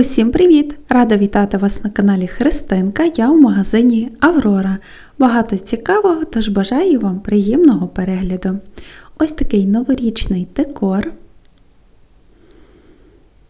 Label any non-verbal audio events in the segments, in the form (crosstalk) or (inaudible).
Усім привіт! Рада вітати вас на каналі Христинка. Я у магазині Аврора. Багато цікавого, тож бажаю вам приємного перегляду. Ось такий новорічний декор.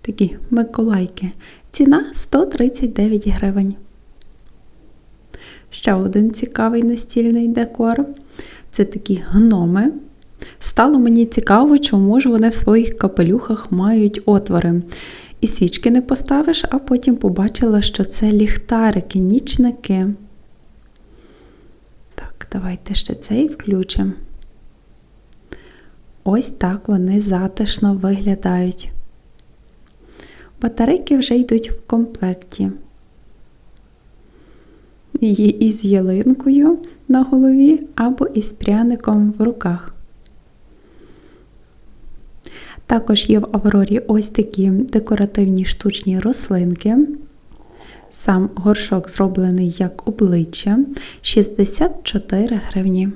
Такі миколайки. Ціна 139 гривень. Ще один цікавий настільний декор. Це такі гноми. Стало мені цікаво, чому ж вони в своїх капелюхах мають отвори. І свічки не поставиш, а потім побачила, що це ліхтарики, нічники. Так, давайте ще цей включимо. Ось так вони затишно виглядають. Батарейки вже йдуть в комплекті. Її із ялинкою на голові або із пряником в руках. Також є в Аврорі ось такі декоративні штучні рослинки. Сам горшок зроблений як обличчя 64 гривні.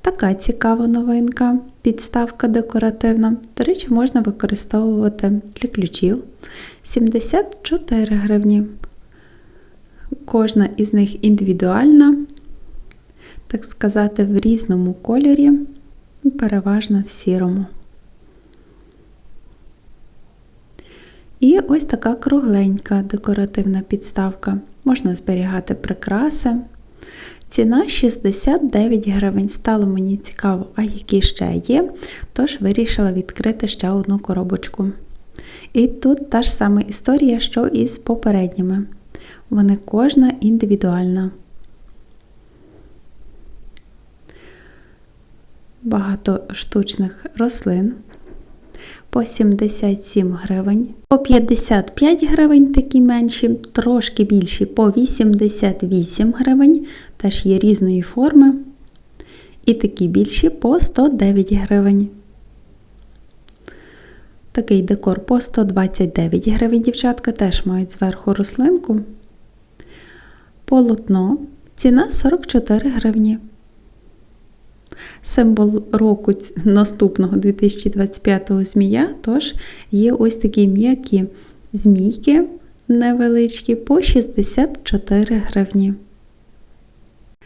Така цікава новинка, підставка декоративна. До речі, можна використовувати для ключів 74 гривні. Кожна із них індивідуальна, так сказати, в різному кольорі, переважно в сірому. І ось така кругленька декоративна підставка. Можна зберігати прикраси. Ціна 69 гривень. Стало мені цікаво, а які ще є, тож вирішила відкрити ще одну коробочку. І тут та ж сама історія, що і з попередніми. Вони кожна індивідуальна. Багато штучних рослин по 77 гривень, по 55 гривень такі менші, трошки більші по 88 гривень, теж є різної форми. І такі більші по 109 гривень. Такий декор по 129 гривень, дівчатка теж мають зверху рослинку. Полотно ціна 44 гривні. Символ року наступного 2025-го змія, тож є ось такі м'які змійки невеличкі по 64 гривні.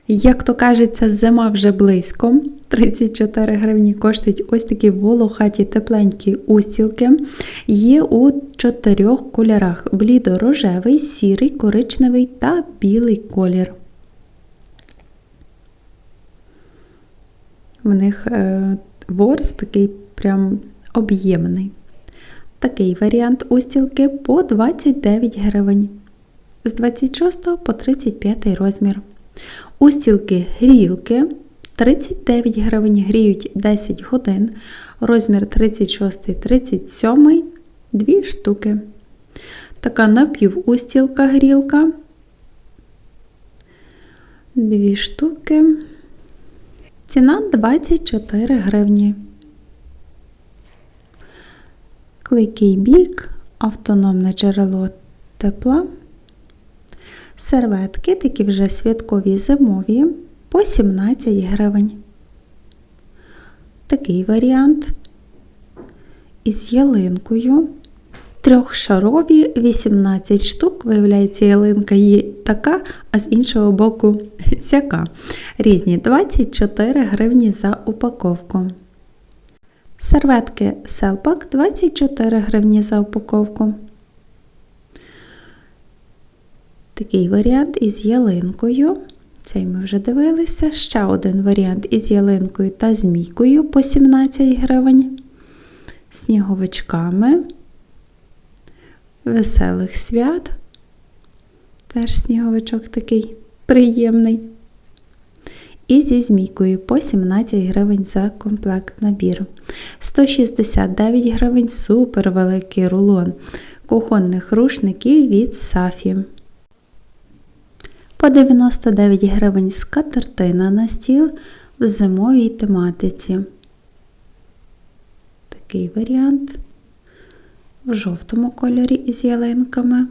Як то кажеться, зима вже близько. 34 гривні коштують ось такі волохаті тепленькі устілки. Є у чотирьох кольорах: блідо-рожевий, сірий, коричневий та білий колір. В них е, ворс такий прям об'ємний. Такий варіант устілки по 29 гривень. З 26 по 35 розмір. Устілки грілки 39 гривень гріють 10 годин. Розмір 36-37, 2 штуки. Така напівустілка грілка. 2 штуки. Ціна 24 гривні. Клейкий бік, автономне джерело тепла. Серветки, такі вже святкові зимові, по 17 гривень. Такий варіант із ялинкою. Трьохшарові 18 штук, виявляється, ялинка є така, а з іншого боку (laughs) сяка. Різні 24 гривні за упаковку. Серветки Селпак 24 гривні за упаковку. Такий варіант із ялинкою. Цей ми вже дивилися. Ще один варіант із ялинкою та змійкою по 17 гривень. Сніговичками. Веселих свят. Теж сніговичок такий приємний. І зі змійкою по 17 гривень за комплект набір. 169 гривень супер великий рулон кухонних рушників від Сафі. По 99 гривень скатертина на стіл в зимовій тематиці. Такий варіант. В жовтому кольорі із ялинками.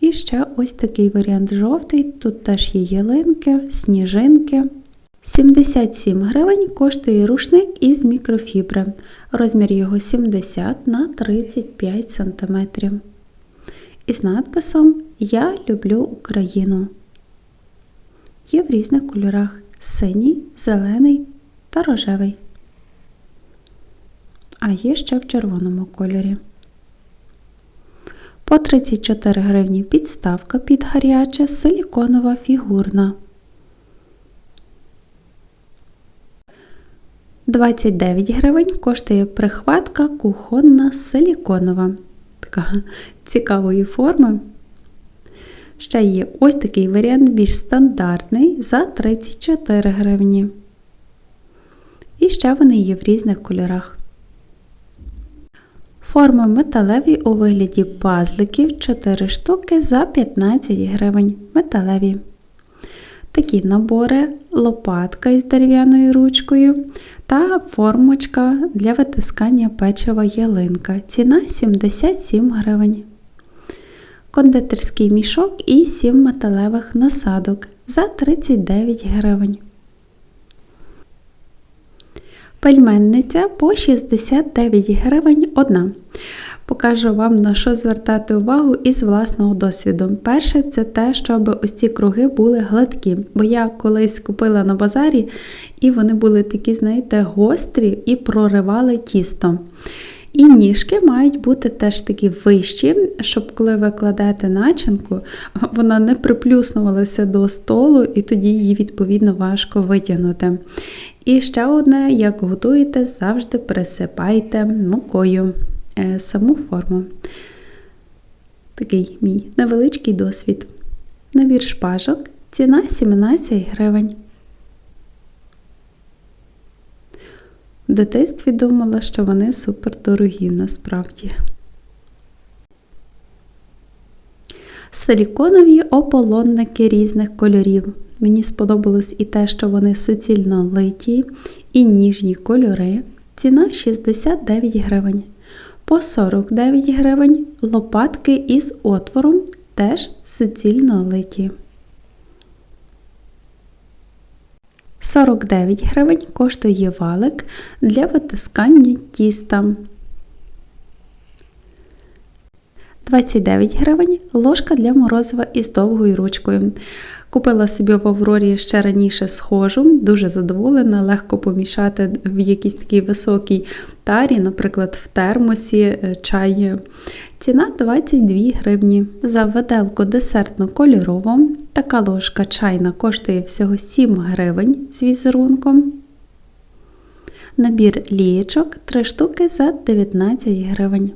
І ще ось такий варіант жовтий. Тут теж є ялинки, сніжинки. 77 гривень коштує рушник із мікрофібри. Розмір його 70 на 35 см. Із надписом Я люблю Україну. Є в різних кольорах синій, зелений та рожевий. А є ще в червоному кольорі. По 34 гривні підставка під гаряче силіконова фігурна. 29 гривень коштує прихватка кухонна силіконова. Така цікавої форми. Ще є ось такий варіант більш стандартний за 34 гривні. І ще вони є в різних кольорах. Форми металеві у вигляді пазликів 4 штуки за 15 гривень. Металеві. Такі набори, лопатка із дерев'яною ручкою та формочка для витискання печива ялинка. Ціна 77 гривень. Кондитерський мішок і 7 металевих насадок за 39 гривень. Пельменниця по 69 гривень одна. Покажу вам на що звертати увагу із власного досвіду. Перше, це те, щоб ось ці круги були гладкі, бо я колись купила на базарі, і вони були такі, знаєте, гострі і проривали тісто. І ніжки мають бути теж такі вищі, щоб коли ви кладете начинку, (laughs) вона не приплюснувалася до столу, і тоді її, відповідно, важко витягнути. І ще одне, як готуєте, завжди присипайте мукою е, саму форму. Такий мій невеличкий досвід. Набір шпажок, ціна 17 гривень. В дитинстві думала, що вони супер дорогі насправді. Силіконові ополонники різних кольорів. Мені сподобалось і те, що вони суцільно литі, і ніжні кольори. Ціна 69 гривень. По 49 гривень лопатки із отвором теж суцільно литі. 49 гривень коштує валик для витискання тіста. 29 гривень ложка для морозива із довгою ручкою. Купила собі в Аврорі ще раніше схожу, дуже задоволена, легко помішати в якійсь такій високій тарі, наприклад, в термосі е, чай. Ціна 22 гривні. За виделку десертну кольорову. Така ложка чайна коштує всього 7 гривень з візерунком. Набір лієчок 3 штуки за 19 гривень.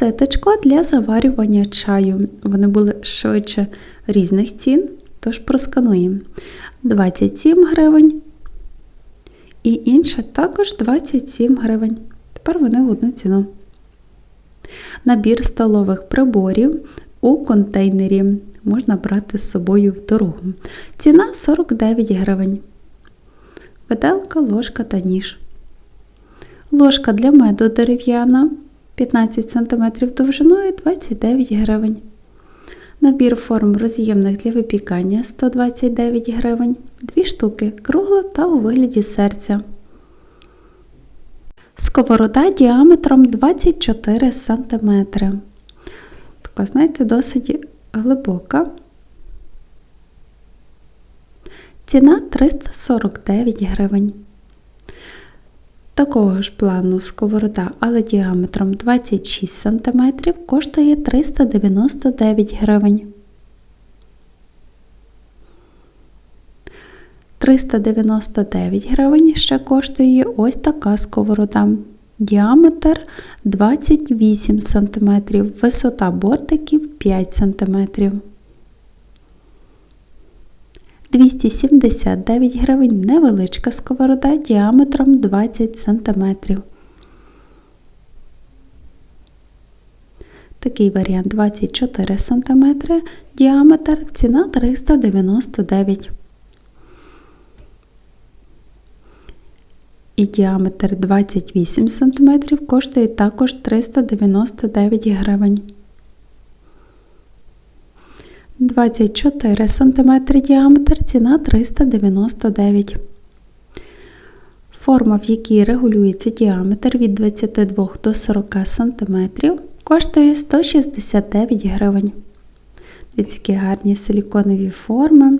Ситочко для заварювання чаю. Вони були швидше різних цін, тож проскануємо. 27 гривень. І інше також 27 гривень. Тепер вони в одну ціну. Набір столових приборів у контейнері можна брати з собою в дорогу. Ціна 49 гривень. Виделка, ложка та ніж. Ложка для меду дерев'яна 15 см довжиною 29 гривень. Набір форм роз'ємних для випікання 129 гривень, 2 штуки кругла та у вигляді серця. Сковорода діаметром 24 см. Така, знаєте, досить глибока. Ціна 349 гривень. Такого ж плану сковорода, але діаметром 26 см коштує 399 гривень. 399 гривень ще коштує ось така сковорода. Діаметр 28 см, висота бортиків 5 см. 279 гривень невеличка сковорода діаметром 20 см. Такий варіант 24 см, діаметр, ціна 399 І діаметр 28 см коштує також 399 гривень. 24 см діаметр, ціна 399 Форма, в якій регулюється діаметр від 22 до 40 см, коштує 169 гривень. Які гарні силіконові форми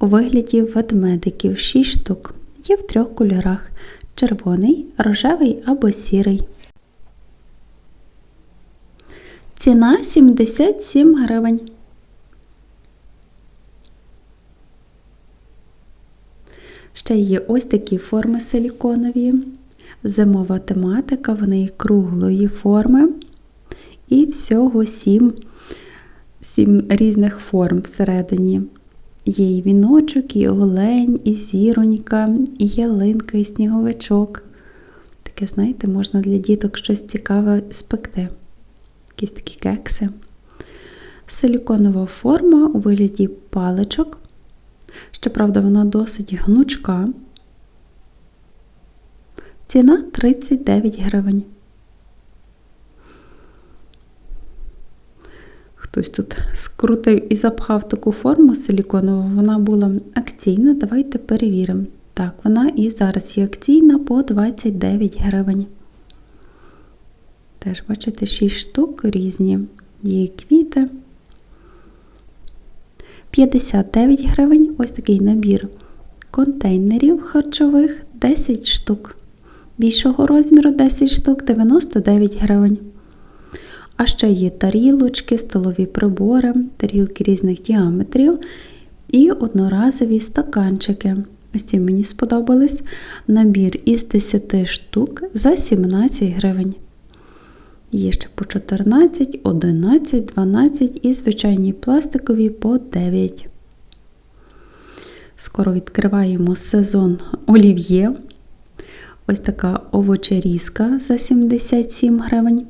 у вигляді ведмедиків 6 штук. Є в трьох кольорах: червоний, рожевий або сірий. Ціна 77 гривень. Ще є ось такі форми силіконові, зимова тематика, вони круглої форми. І всього 7, 7 різних форм всередині. Є і віночок, і олень, і зіронька, і ялинка, і сніговичок. Таке, знаєте, можна для діток щось цікаве спекти. Якісь такі кекси. Силіконова форма у вигляді паличок. Щоправда, вона досить гнучка. Ціна 39 гривень. Хтось тут скрутив і запхав таку форму силіконову, вона була акційна. Давайте перевіримо. Так, вона і зараз є акційна по 29 гривень. Теж, бачите, 6 штук різні. Є квіти. 59 гривень ось такий набір контейнерів харчових 10 штук. Більшого розміру 10 штук 99 гривень. А ще є тарілочки, столові прибори, тарілки різних діаметрів і одноразові стаканчики. Ось ці мені сподобались. Набір із 10 штук за 17 гривень. Є ще по 14, 11, 12 і звичайні пластикові по 9. Скоро відкриваємо сезон олів'є. Ось така овочерізка за 77 гривень.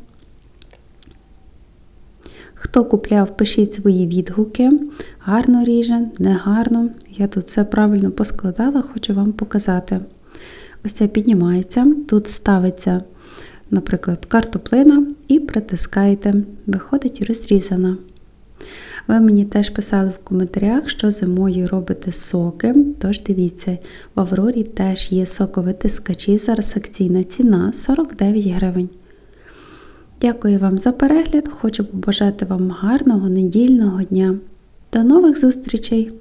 Хто купляв, пишіть свої відгуки. Гарно ріже, не гарно. Я тут все правильно поскладала, хочу вам показати. Ось це піднімається. Тут ставиться, наприклад, картоплина і притискаєте. Виходить розрізана. Ви мені теж писали в коментарях, що зимою робите соки. Тож дивіться, в Аврорі теж є соковитискачі. Зараз акційна ціна 49 гривень. Дякую вам за перегляд. Хочу побажати вам гарного недільного дня. До нових зустрічей!